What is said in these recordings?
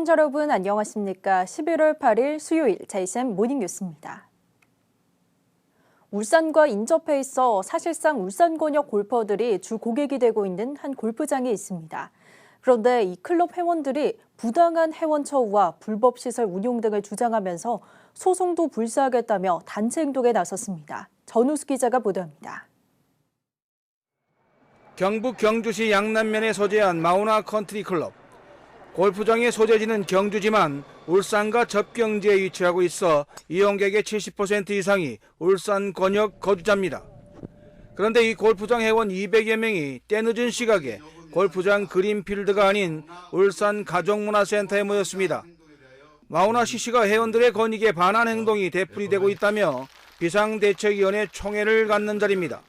시청자 여러분 안녕하십니까? 11월 8일 수요일 JSM 모닝뉴스입니다. 울산과 인접해 있어 사실상 울산권역 골퍼들이 주 고객이 되고 있는 한 골프장이 있습니다. 그런데 이 클럽 회원들이 부당한 회원 처우와 불법 시설 운용 등을 주장하면서 소송도 불사하겠다며 단체 행동에 나섰습니다. 전우수 기자가 보도합니다. 경북 경주시 양남면에 소재한 마우나 컨트리 클럽. 골프장의 소재지는 경주지만 울산과 접경지에 위치하고 있어 이용객의 70% 이상이 울산 권역 거주자입니다. 그런데 이 골프장 회원 200여 명이 때늦은 시각에 골프장 그린필드가 아닌 울산 가족문화센터에 모였습니다. 마우나 CC가 회원들의 건익에 반한 행동이 되풀이되고 있다며 비상대책위원회 총회를 갖는 자리입니다.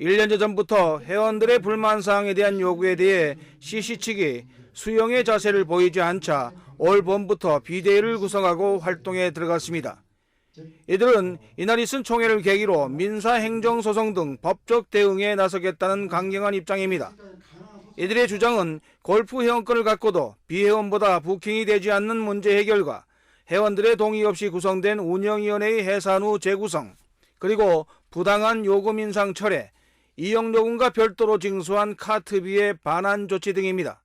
1년 전부터 회원들의 불만 사항에 대한 요구에 대해 CC 측이 수용의 자세를 보이지 않자 올 봄부터 비대위를 구성하고 활동에 들어갔습니다. 이들은 이날 있은 총회를 계기로 민사 행정 소송 등 법적 대응에 나서겠다는 강경한 입장입니다. 이들의 주장은 골프 회원권을 갖고도 비회원보다 부킹이 되지 않는 문제 해결과 회원들의 동의 없이 구성된 운영위원회의 해산 후 재구성, 그리고 부당한 요금 인상 철회, 이용요금과 별도로 징수한 카트비의 반환 조치 등입니다.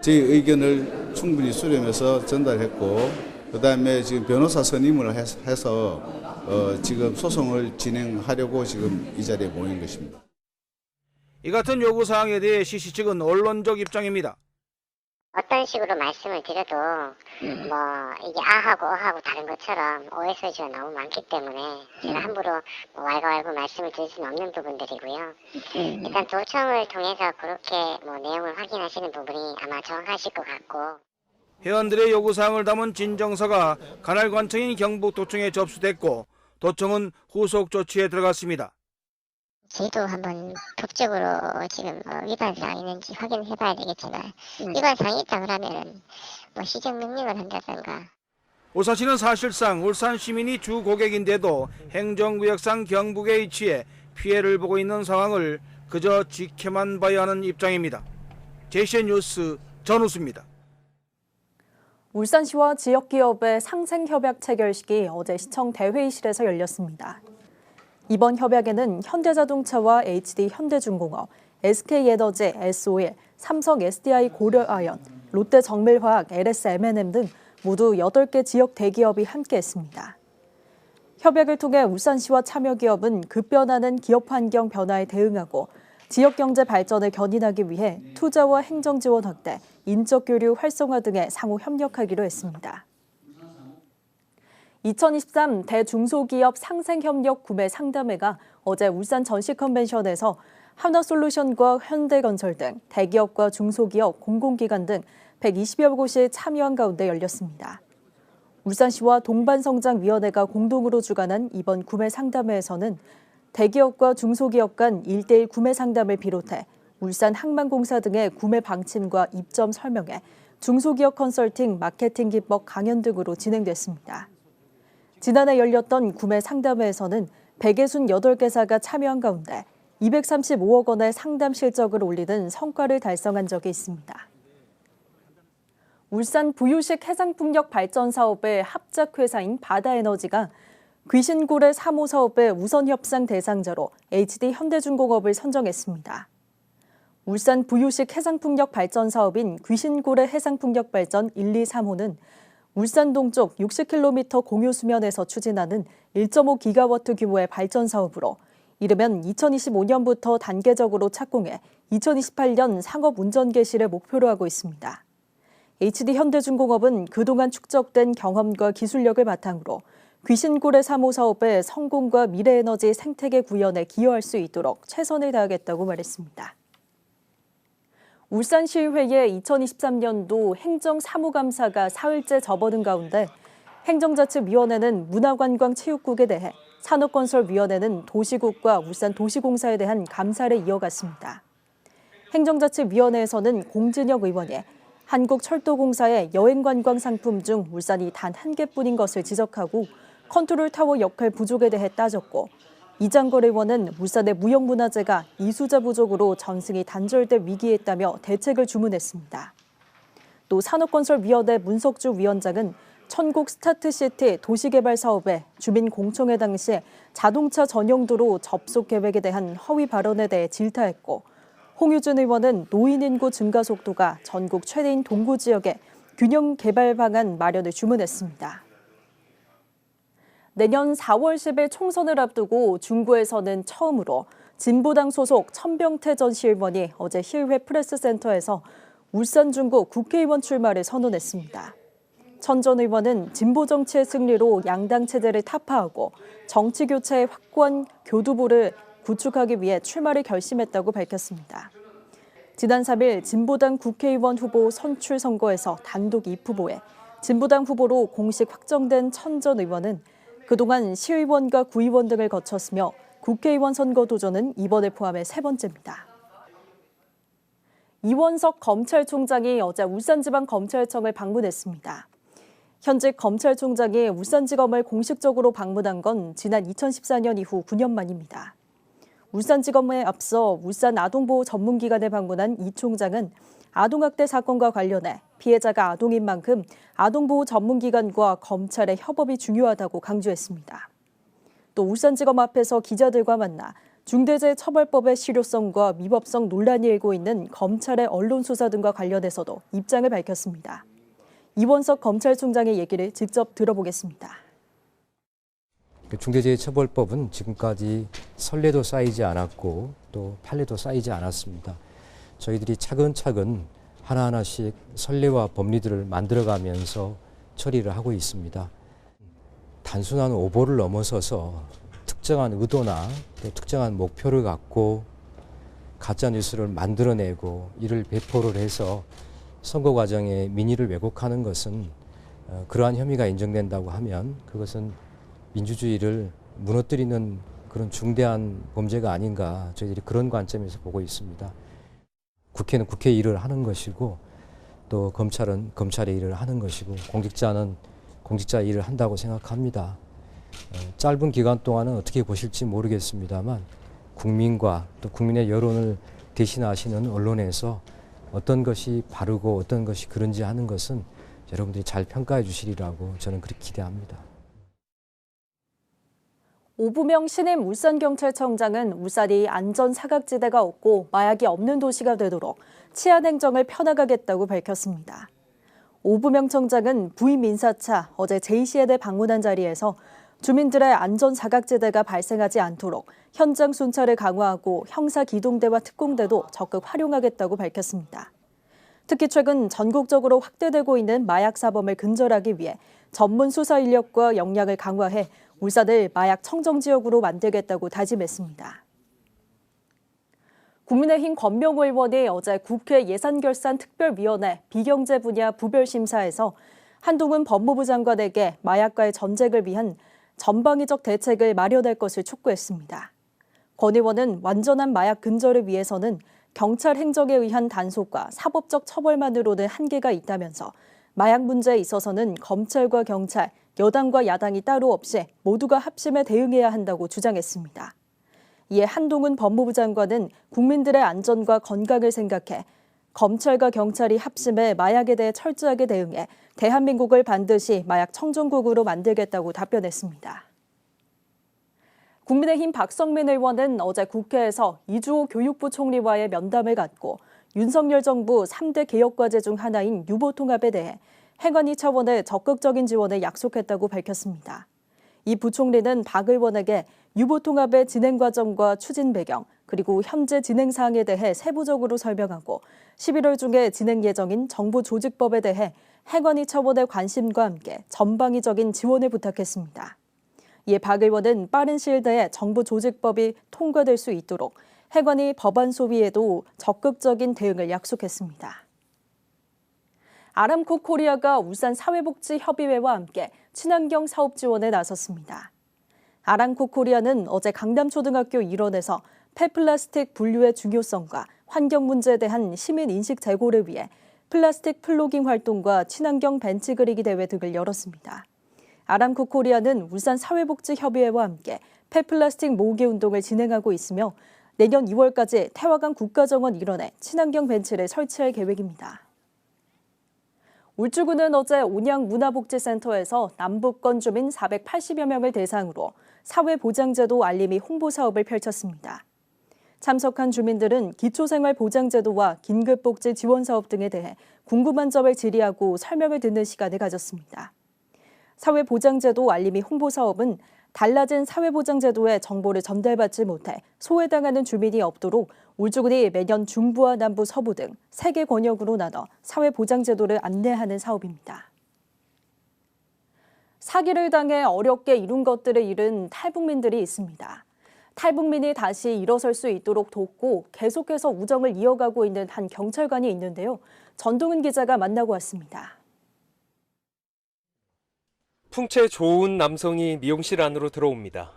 저희 의견을 충분히 수렴해서 전달했고 그다음에 지금 변호사 선임을 해서- 어, 지금 소송을 진행하려고 지금 이 자리에 모인 것입니다. 이 같은 요구 사항에 대해 CC 측은 언론적 입장입니다. 어떤 식으로 말씀을 드려도 뭐 이게 아하고 어하고 다른 것처럼 오해 소지가 너무 많기 때문에 제가 함부로 뭐 왈가왈부 말씀을 드릴 수는 없는 부분들이고요. 일단 도청을 통해서 그렇게 뭐 내용을 확인하시는 부분이 아마 정확하실 것 같고 회원들의 요구 사항을 담은 진정서가 관할관청인 경북도청에 접수됐고 도청은 후속 조치에 들어갔습니다. 저희도 한번 법적으로 지금 어, 위반 사항이 있는지 확인해 봐야 되겠지만 위반 사항이 있다 그러면은 뭐 시정 명령을 한다든가 울산시는 사실상 울산 시민이 주 고객인데도 행정구역상 경북에 위치해 피해를 보고 있는 상황을 그저 지켜만 봐야 하는 입장입니다. 제시의 뉴스 전우수입니다. 울산시와 지역기업의 상생협약 체결식이 어제 시청 대회의실에서 열렸습니다. 이번 협약에는 현대자동차와 HD 현대중공업, SK에너지 S-오일, 삼성 SDI 고려아연, 롯데정밀화학 LSM&M 등 모두 8개 지역 대기업이 함께했습니다. 협약을 통해 울산시와 참여기업은 급변하는 기업 환경 변화에 대응하고 지역 경제 발전을 견인하기 위해 투자와 행정 지원 확대, 인적 교류 활성화 등에 상호 협력하기로 했습니다. 2023 대중소기업 상생협력 구매 상담회가 어제 울산 전시 컨벤션에서 하나솔루션과 현대건설 등 대기업과 중소기업, 공공기관 등 120여 곳이 참여한 가운데 열렸습니다. 울산시와 동반성장위원회가 공동으로 주관한 이번 구매 상담회에서는 대기업과 중소기업 간 1대1 구매 상담을 비롯해 울산 항만공사 등의 구매 방침과 입점 설명회, 중소기업 컨설팅 마케팅 기법 강연 등으로 진행됐습니다. 지난해 열렸던 구매 상담회에서는 168개사가 참여한 가운데 235억 원의 상담 실적을 올리는 성과를 달성한 적이 있습니다. 울산 부유식 해상풍력 발전 사업의 합작회사인 바다에너지가 귀신고래 3호 사업의 우선 협상 대상자로 HD 현대중공업을 선정했습니다. 울산 부유식 해상풍력 발전 사업인 귀신고래 해상풍력 발전 1, 2, 3호는 울산 동쪽 60km 공유 수면에서 추진하는 1.5기가와트 규모의 발전 사업으로 이르면 2025년부터 단계적으로 착공해 2028년 상업 운전 개시를 목표로 하고 있습니다. HD 현대중공업은 그동안 축적된 경험과 기술력을 바탕으로 귀신고래 3호 사업의 성공과 미래에너지 생태계 구현에 기여할 수 있도록 최선을 다하겠다고 말했습니다. 울산시의회의 2023년도 행정사무감사가 사흘째 접어든 가운데 행정자치위원회는 문화관광체육국에 대해 산업건설위원회는 도시국과 울산도시공사에 대한 감사를 이어갔습니다. 행정자치위원회에서는 공진혁 의원이 한국철도공사의 여행관광 상품 중 울산이 단 한 개뿐인 것을 지적하고 컨트롤 타워 역할 부족에 대해 따졌고 이장걸 의원은 울산의 무형문화재가 이수자 부족으로 전승이 단절될 위기에 있다며 대책을 주문했습니다. 또 산업건설위원회 문석주 위원장은 천국 스타트시티 도시개발 사업에 주민 공청회 당시 자동차 전용도로 접속 계획에 대한 허위 발언에 대해 질타했고 홍유준 의원은 노인 인구 증가 속도가 전국 최대인 동구 지역에 균형 개발 방안 마련을 주문했습니다. 내년 4월 10일 총선을 앞두고 중구에서는 처음으로 진보당 소속 천병태 전 시의원이 어제 시의회 프레스센터에서 울산 중구 국회의원 출마를 선언했습니다. 천 전 의원은 진보 정치의 승리로 양당 체제를 타파하고 정치 교체의 확고한 교두보를 구축하기 위해 출마를 결심했다고 밝혔습니다. 지난 3일 진보당 국회의원 후보 선출 선거에서 단독 2후보에 진보당 후보로 공식 확정된 천 전 의원은 그동안 시의원과 구의원 등을 거쳤으며 국회의원 선거 도전은 이번을 포함해 세 번째입니다. 이원석 검찰총장이 어제 울산지방검찰청을 방문했습니다. 현직 검찰총장이 울산지검을 공식적으로 방문한 건 지난 2014년 이후 9년 만입니다. 울산지검에 앞서 울산 아동보호 전문기관에 방문한 이 총장은 아동학대 사건과 관련해 피해자가 아동인 만큼 아동보호 전문기관과 검찰의 협업이 중요하다고 강조했습니다. 또 울산지검 앞에서 기자들과 만나 중대재해처벌법의 실효성과 위법성 논란이 일고 있는 검찰의 언론 수사 등과 관련해서도 입장을 밝혔습니다. 이원석 검찰총장의 얘기를 직접 들어보겠습니다. 그 중대재해처벌법은 지금까지 선례도 쌓이지 않았고 또 판례도 쌓이지 않았습니다. 저희들이 차근차근 하나하나씩 선례와 법리들을 만들어가면서 처리를 하고 있습니다. 단순한 오보를 넘어서서 특정한 의도나 또 특정한 목표를 갖고 가짜 뉴스를 만들어내고 이를 배포를 해서 선거 과정에 민의를 왜곡하는 것은 어, 그러한 혐의가 인정된다고 하면 그것은 민주주의를 무너뜨리는 그런 중대한 범죄가 아닌가 저희들이 그런 관점에서 보고 있습니다. 국회는 국회 일을 하는 것이고 또 검찰은 검찰의 일을 하는 것이고 공직자는 공직자 일을 한다고 생각합니다. 어, 짧은 기간 동안은 어떻게 보실지 모르겠습니다만 국민과 또 국민의 여론을 대신하시는 언론에서 어떤 것이 바르고 어떤 것이 그런지 하는 것은 여러분들이 잘 평가해 주시리라고 저는 그렇게 기대합니다. 오부명 신임 울산경찰청장은 울산이 안전 사각지대가 없고 마약이 없는 도시가 되도록 치안 행정을 펴나가겠다고 밝혔습니다. 오부명 청장은 부임 인사차 어제 제2시에대 방문한 자리에서 주민들의 안전 사각지대가 발생하지 않도록 현장 순찰을 강화하고 형사 기동대와 특공대도 적극 활용하겠다고 밝혔습니다. 특히 최근 전국적으로 확대되고 있는 마약 사범을 근절하기 위해 전문 수사 인력과 역량을 강화해 울산을 마약 청정 지역으로 만들겠다고 다짐했습니다. 국민의힘 권명호 의원이 어제 국회 예산결산 특별위원회 비경제 분야 부별심사에서 한동훈 법무부 장관에게 마약과의 전쟁을 위한 전방위적 대책을 마련할 것을 촉구했습니다. 권 의원은 완전한 마약 근절을 위해서는 경찰 행정에 의한 단속과 사법적 처벌만으로는 한계가 있다면서 마약 문제에 있어서는 검찰과 경찰, 여당과 야당이 따로 없이 모두가 합심해 대응해야 한다고 주장했습니다. 이에 한동훈 법무부 장관은 국민들의 안전과 건강을 생각해 검찰과 경찰이 합심해 마약에 대해 철저하게 대응해 대한민국을 반드시 마약 청정국으로 만들겠다고 답변했습니다. 국민의힘 박성민 의원은 어제 국회에서 이주호 교육부 총리와의 면담을 갖고 윤석열 정부 3대 개혁과제 중 하나인 유보통합에 대해 행안위 차원의 적극적인 지원을 약속했다고 밝혔습니다. 이 부총리는 박 의원에게 유보 통합의 진행 과정과 추진 배경, 그리고 현재 진행 사항에 대해 세부적으로 설명하고 11월 중에 진행 예정인 정부 조직법에 대해 행안위 차원의 관심과 함께 전방위적인 지원을 부탁했습니다. 이에 박 의원은 빠른 시일 내에 정부 조직법이 통과될 수 있도록 해관위 법안 소위에도 적극적인 대응을 약속했습니다. 아람코 코리아가 울산 사회복지협의회와 함께 친환경 사업 지원에 나섰습니다. 아람코 코리아는 어제 강남초등학교 일원에서 폐플라스틱 분류의 중요성과 환경 문제에 대한 시민 인식 제고를 위해 플라스틱 플로깅 활동과 친환경 벤치 그리기 대회 등을 열었습니다. 아람코 코리아는 울산 사회복지협의회와 함께 폐플라스틱 모으기 운동을 진행하고 있으며 내년 2월까지 태화강 국가정원 일원에 친환경 벤치를 설치할 계획입니다. 울주군은 어제 온양 문화복지센터에서 남북권 주민 480여 명을 대상으로 사회보장제도 알림이 홍보 사업을 펼쳤습니다. 참석한 주민들은 기초생활보장제도와 긴급복지 지원 사업 등에 대해 궁금한 점을 질의하고 설명을 듣는 시간을 가졌습니다. 사회보장제도 알림이 홍보 사업은 달라진 사회보장제도의 정보를 전달받지 못해 소외당하는 주민이 없도록 울주군이 매년 중부와 남부, 서부 등세개 권역으로 나눠 사회보장제도를 안내하는 사업입니다. 사기를 당해 어렵게 이룬 것들을 잃은 탈북민들이 있습니다. 탈북민이 다시 일어설 수 있도록 돕고 계속해서 우정을 이어가고 있는 한 경찰관이 있는데요. 전동은 기자가 만나고 왔습니다. 풍채 좋은 남성이 미용실 안으로 들어옵니다.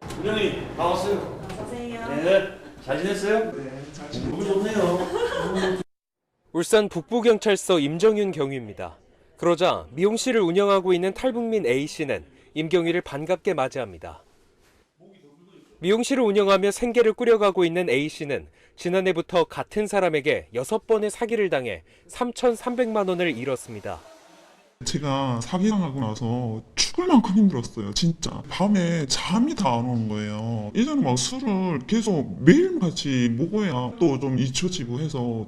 부장님 반갑어요. 네, 잘 지냈어요? 네, 잘 지냈어요. 너무 좋네요. 울산 북부경찰서 임정윤 경위입니다. 그러자 미용실을 운영하고 있는 탈북민 A씨는 임경위를 반갑게 맞이합니다. 미용실을 운영하며 생계를 꾸려가고 있는 A씨는 지난해부터 같은 사람에게 6번의 사기를 당해 3,300만 원을 잃었습니다. 제가 사기당하고 나서 죽을 만큼 힘들었어요, 진짜. 밤에 잠이 다 안 오는 거예요. 예전에 막 술을 계속 매일같이 먹어야 또 좀 잊혀지고 해서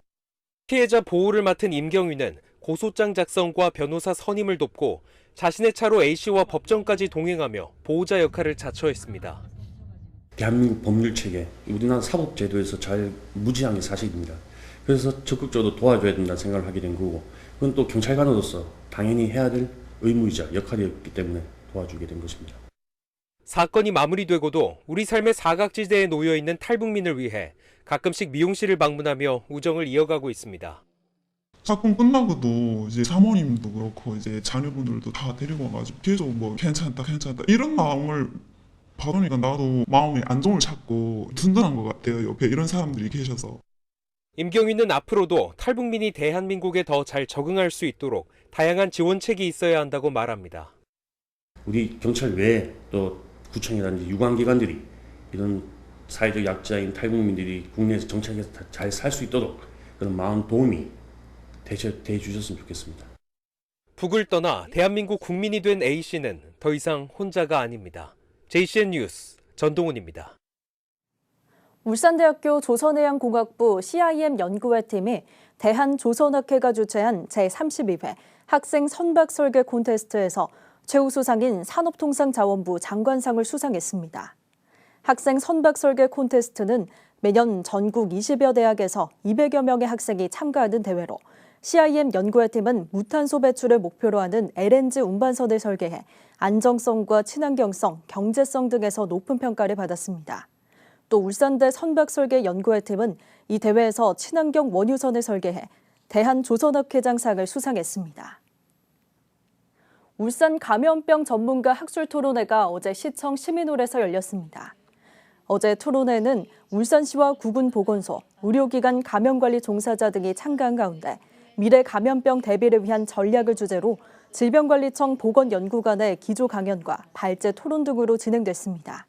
피해자 보호를 맡은 임경위는 고소장 작성과 변호사 선임을 돕고 자신의 차로 A씨와 법정까지 동행하며 보호자 역할을 자처했습니다. 대한민국 법률 체계, 우리나라 사법 제도에서 잘 무지한 게 사실입니다. 그래서 적극적으로 도와줘야 된다 생각을 하게 된 거고, 그건 또 경찰관으로서 당연히 해야 될 의무이자 역할이었기 때문에 도와주게 된 것입니다. 사건이 마무리되고도 우리 삶의 사각지대에 놓여 있는 탈북민을 위해 가끔씩 미용실을 방문하며 우정을 이어가고 있습니다. 사건 끝나고도 이제 사모님도 그렇고 이제 자녀분들도 다 데리고 와가지고 계속 뭐 괜찮다, 괜찮다 이런 마음을 받으니까 나도 마음의 안정을 찾고 든든한 것 같아요. 옆에 이런 사람들이 계셔서. 임경위는 앞으로도 탈북민이 대한민국에 더 잘 적응할 수 있도록 다양한 지원책이 있어야 한다고 말합니다. 우리 경찰 외에 또 구청이라든지 유관기관들이 이런 사회적 약자인 탈북민들이 국내에서 정착해서 잘 살 수 있도록 그런 마음 도움이 대해, 대해 주셨으면 좋겠습니다. 북을 떠나 대한민국 국민이 된 A씨는 더 이상 혼자가 아닙니다. JCN 뉴스 전동훈입니다. 울산대학교 조선해양공학부 CIM 연구회 팀이 대한조선학회가 주최한 제32회 학생 선박 설계 콘테스트에서 최우수상인 산업통상자원부 장관상을 수상했습니다. 학생 선박 설계 콘테스트는 매년 전국 20여 대학에서 200여 명의 학생이 참가하는 대회로 CIM 연구회 팀은 무탄소 배출을 목표로 하는 LNG 운반선을 설계해 안정성과 친환경성, 경제성 등에서 높은 평가를 받았습니다. 또 울산대 선박설계 연구회 팀은 이 대회에서 친환경 원유선을 설계해 대한조선학회장상을 수상했습니다. 울산 감염병 전문가 학술 토론회가 어제 시청 시민홀에서 열렸습니다. 어제 토론회는 울산시와 구군보건소, 의료기관 감염관리 종사자 등이 참가한 가운데 미래 감염병 대비를 위한 전략을 주제로 질병관리청 보건연구관의 기조 강연과 발제 토론 등으로 진행됐습니다.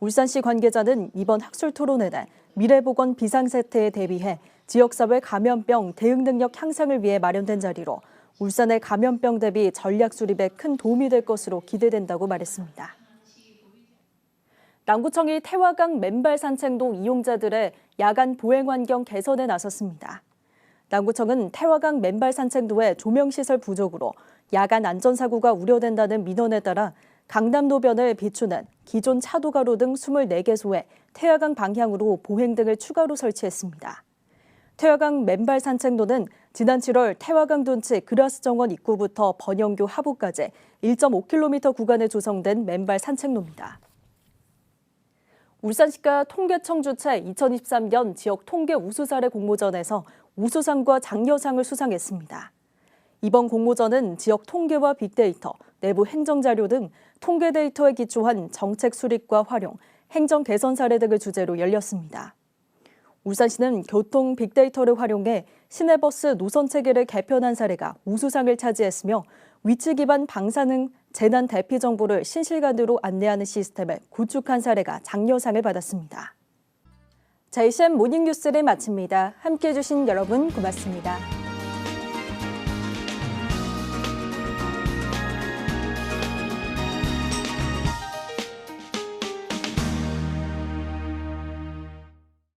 울산시 관계자는 이번 학술 토론회는 미래보건 비상사태에 대비해 지역사회 감염병 대응 능력 향상을 위해 마련된 자리로 울산의 감염병 대비 전략 수립에 큰 도움이 될 것으로 기대된다고 말했습니다. 남구청이 태화강 맨발 산책로 이용자들의 야간 보행 환경 개선에 나섰습니다. 남구청은 태화강 맨발 산책로의 조명시설 부족으로 야간 안전사고가 우려된다는 민원에 따라 강남로변을 비추는 기존 차도가로 등 24개소에 태화강 방향으로 보행 등을 추가로 설치했습니다. 태화강 맨발 산책로는 지난 7월 태화강 둔치 그라스 정원 입구부터 번영교 하부까지 1.5km 구간에 조성된 맨발 산책로입니다. 울산시가 통계청 주최 2023년 지역 통계 우수사례 공모전에서 우수상과 장려상을 수상했습니다. 이번 공모전은 지역 통계와 빅데이터, 내부 행정자료 등 통계 데이터에 기초한 정책 수립과 활용, 행정 개선 사례 등을 주제로 열렸습니다. 울산시는 교통 빅데이터를 활용해 시내버스 노선 체계를 개편한 사례가 우수상을 차지했으며 위치 기반 방사능 재난 대피 정보를 실시간으로 안내하는 시스템을 구축한 사례가 장려상을 받았습니다. JCM 모닝뉴스를 마칩니다. 함께해 주신 여러분 고맙습니다.